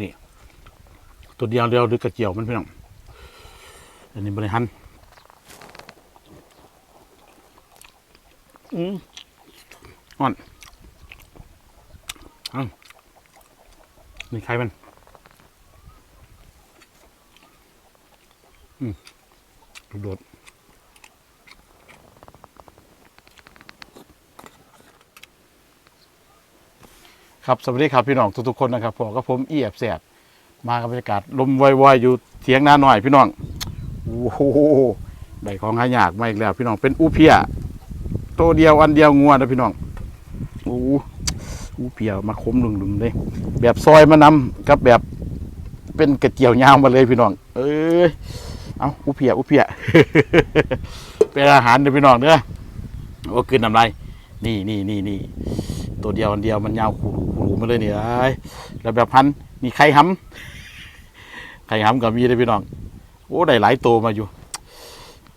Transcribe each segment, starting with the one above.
นี่ ตัวเดียวเดียวหรือกระเจียวมันพี่น้องอันนี้บริหันอืมอ่อนอ้านี่ใครมันอืมโดด ครับสวัสดีครับพี่น้องทุกๆคนนะครับผมกับผมเอีแอบแสบมากับบรรยากาศลมวอยๆอยู่เถียงนาหน่อยพี่น้องโอ้โหได้ของหายากมาอีกแล้ว พี่น้องเป็นอูเพียตัวเดียวอันเดียวงวนะพี่น้องโอ้โอูเพียมาคมลุงๆเลยแบบซอยมานำกับแบบเป็นกระเจียวยาวมาเลยพี่น้อง เอ้ยเอาอูเพียอูเพียเป็นอาหารเด้อพี่น้องเด้อโอ้กินน้ำลายนี่นี่นี่นี่ ตัวเดียวอันเดียวมันยาวคูรูคูรูมาเลยเนี่ยแล้วแบบพันมีไข่ห้ำไข่ห้ำกับมีเลยพี่น้อง โอ้ได้หลายตัวมาอยู่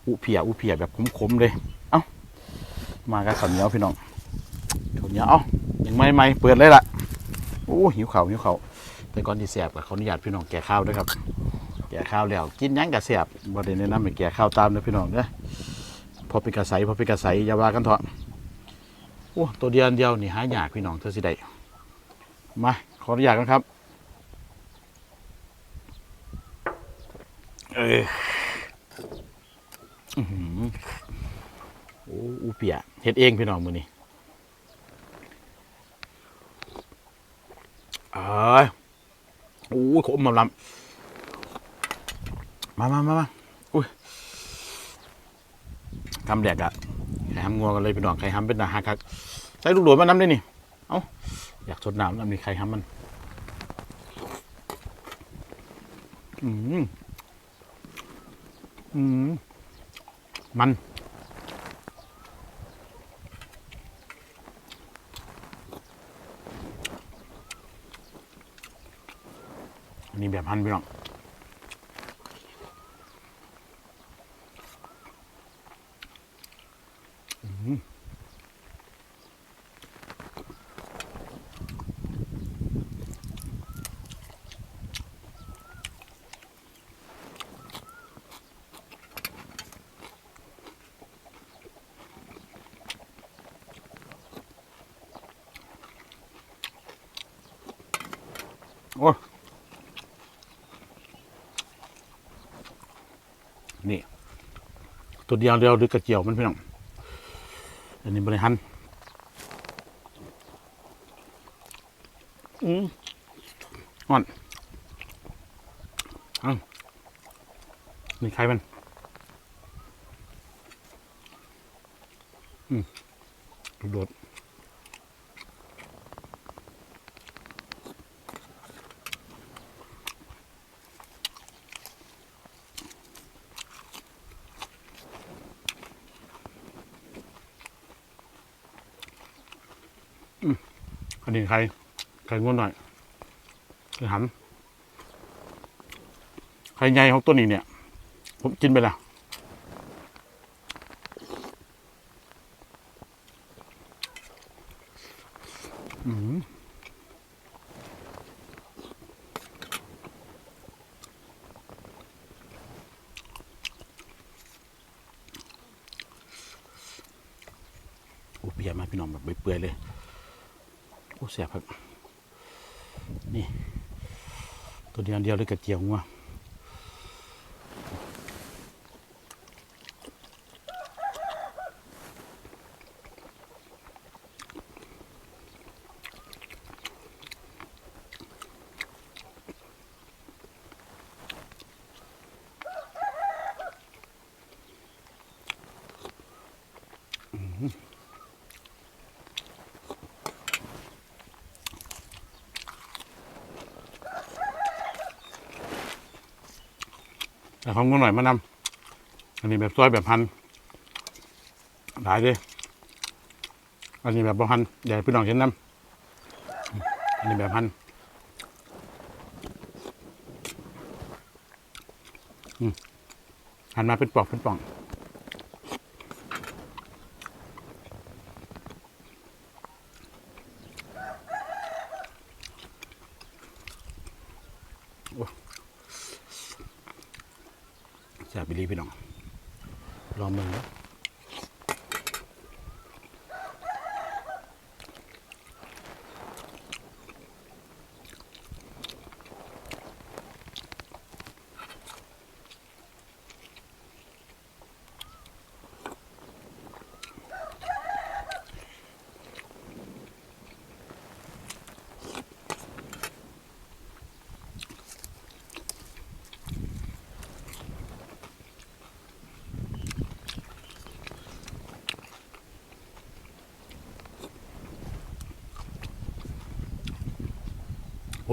อุเพียอุเพียแบบขมๆเลย เอ้า มากับข้าวเหนียวพี่น้องข้าวเหนียวเอ้ายังไม่ไม่เปิดเลยล่ะโอ้หิวเข้าหิวเข้าแต่ก่อนที่แสบกับขออนุญาตพี่น้องแก่ข้าวด้วยครับ แก่ข้าวแล้ว กินยังกับแสบบ่ได้แนะนำให้แก่ข้าวตามนะพี่น้องเด้อพอเป็นกระใสพอเป็นกระใสอย่าว่ากันเถอะ โอ้ตัวเดียวอันเดียวนี่หายากพี่น้องเธอสิได้มาขออนุญาตกันครับ เออโอ้อูเปียเฮ็ดเองพี่น้องมือนี่เอ้ยโอ้ขมมาลำมามามามาอุ้ยคำแดกอะ ไข่ห้ำงัวกันเลยพี่น้องไข่ห้ำเป็นอาหารครับใส่ลูกโดดมาน้ำได้นี่เอ้าอยากสดน้ำน้ำมีไข่ห้ำมันอืมอืมมันอันนี้แบบหั่นพี่น้อง โอ้นี่ ตัวเดียวเดียวหรือกระเจียวมันพี่น้อง อันนี้บริหันอืมอ่อนอ้านี่ใครมันอืมโดด อันนี้ใครใครงวนหน่อยคือหำใครใหญ่ของตัวนี้เนี่ย ผมกินไปแล้วอืมโอ้เปียมาพี่น้องแบบเปื่อยๆเลย โอ้เสียบครับ นี่ ตัวเดียวเดียวเลยกระเจียวงัวหืม แต่ของกูหน่อยมะนำอันนี้แบบซอยแบบพันหลายเลยอันนี้แบบบ่พันใหญ่พี่น้องเห็นน้ำอันนี้แบบพันหันมาเป็นปอกเป็นป่อง แซ่บไปรีพี่น้องลองมึงนะ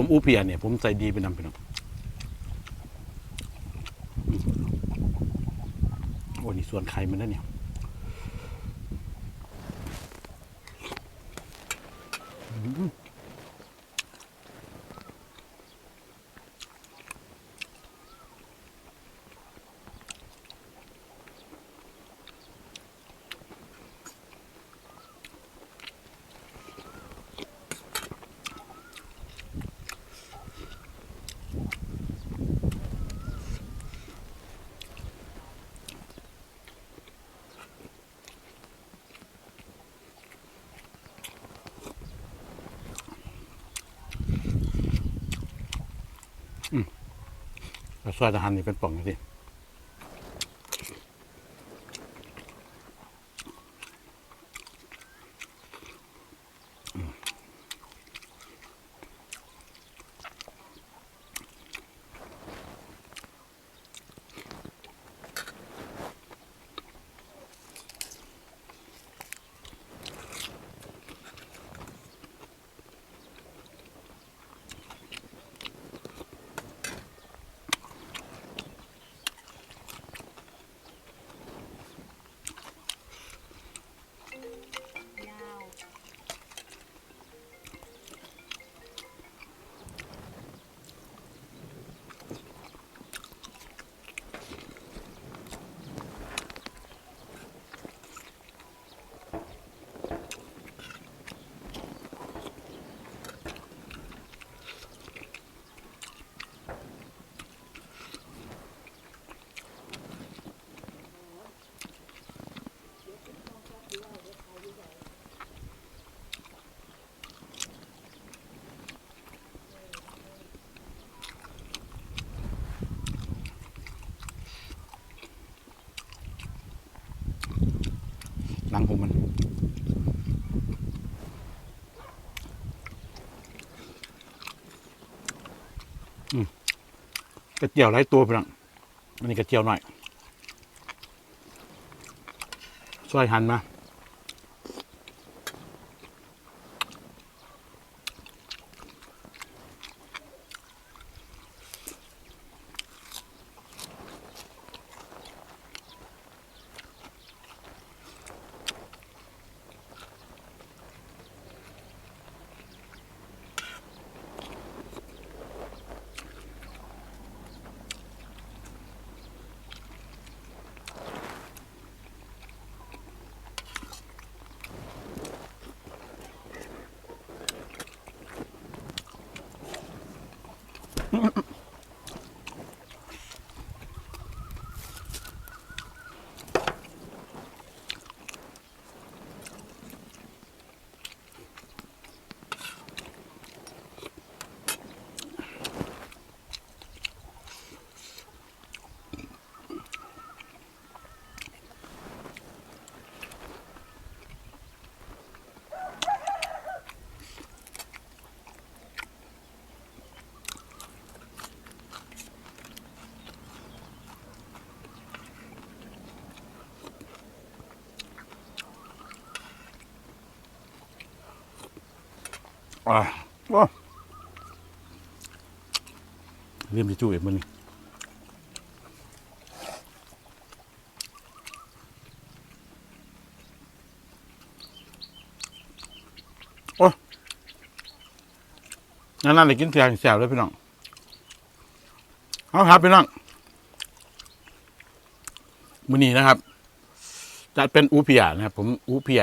ผมอูเปียเนี่ยผมใส่ดีไปนำไปน้องโอ้นี่ส่วนไข่มันนะเนี่ย แล้วซอยทหารนี่เป็นป่องสิางของมัน กระเจียวหลายตัวพี่น้องอันนี้กระเจียวหน่อยซอยหั่นมา อ่าว้าเรียมที่จุ้ยมันนี่โอ้ยนั่นนั่นเลยกินเสียงแสบเลยพี่น้องเอาครับพี่น้องมือนี้นะครับ จะเป็นอูเปียนะครับ ผมอูเปีย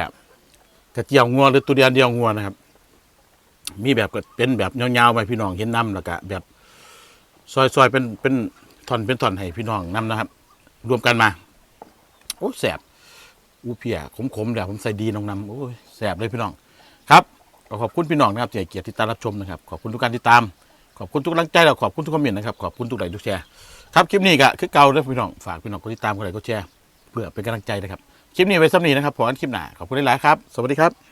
กระเจียวงัวหรือตัวเดียวเดียวงัวนะครับ มีแบบก็เป็นแบบยาวๆไปพี่น้องเห็นน้ำแล้วก็แบบซอยซอยเป็นเป็นท่อนเป็นท่อนให้พี่น้องนํนะครับ รวมกันมา โอ้แสบอูเพียขมๆเดี๋ยวผมใส่ดีน้องน้ำโอ้แสบเลยพี่น้อง ครับขอบคุณพี่น้องนะครับที่เกียรติติดตามรับชมนะครับ ขอบคุณทุกการติดตาม ขอบคุณทุกกำลังใจแล้วขอบคุณทุกคอมเมนต์นะครับขอบคุณทุกไลค์ทุกแชร์ครับคลิปนี้ก็คือเก่าเลยพี่น้องฝากพี่น้องกดติดตามกดไลค์กดแชร์เพื่อเป็นกำลังใจนะครับคลิปนี้ไว้สำนีนะครับพอกันคลิปหน้าขอบคุณหลายๆครับ สวัสดีครับ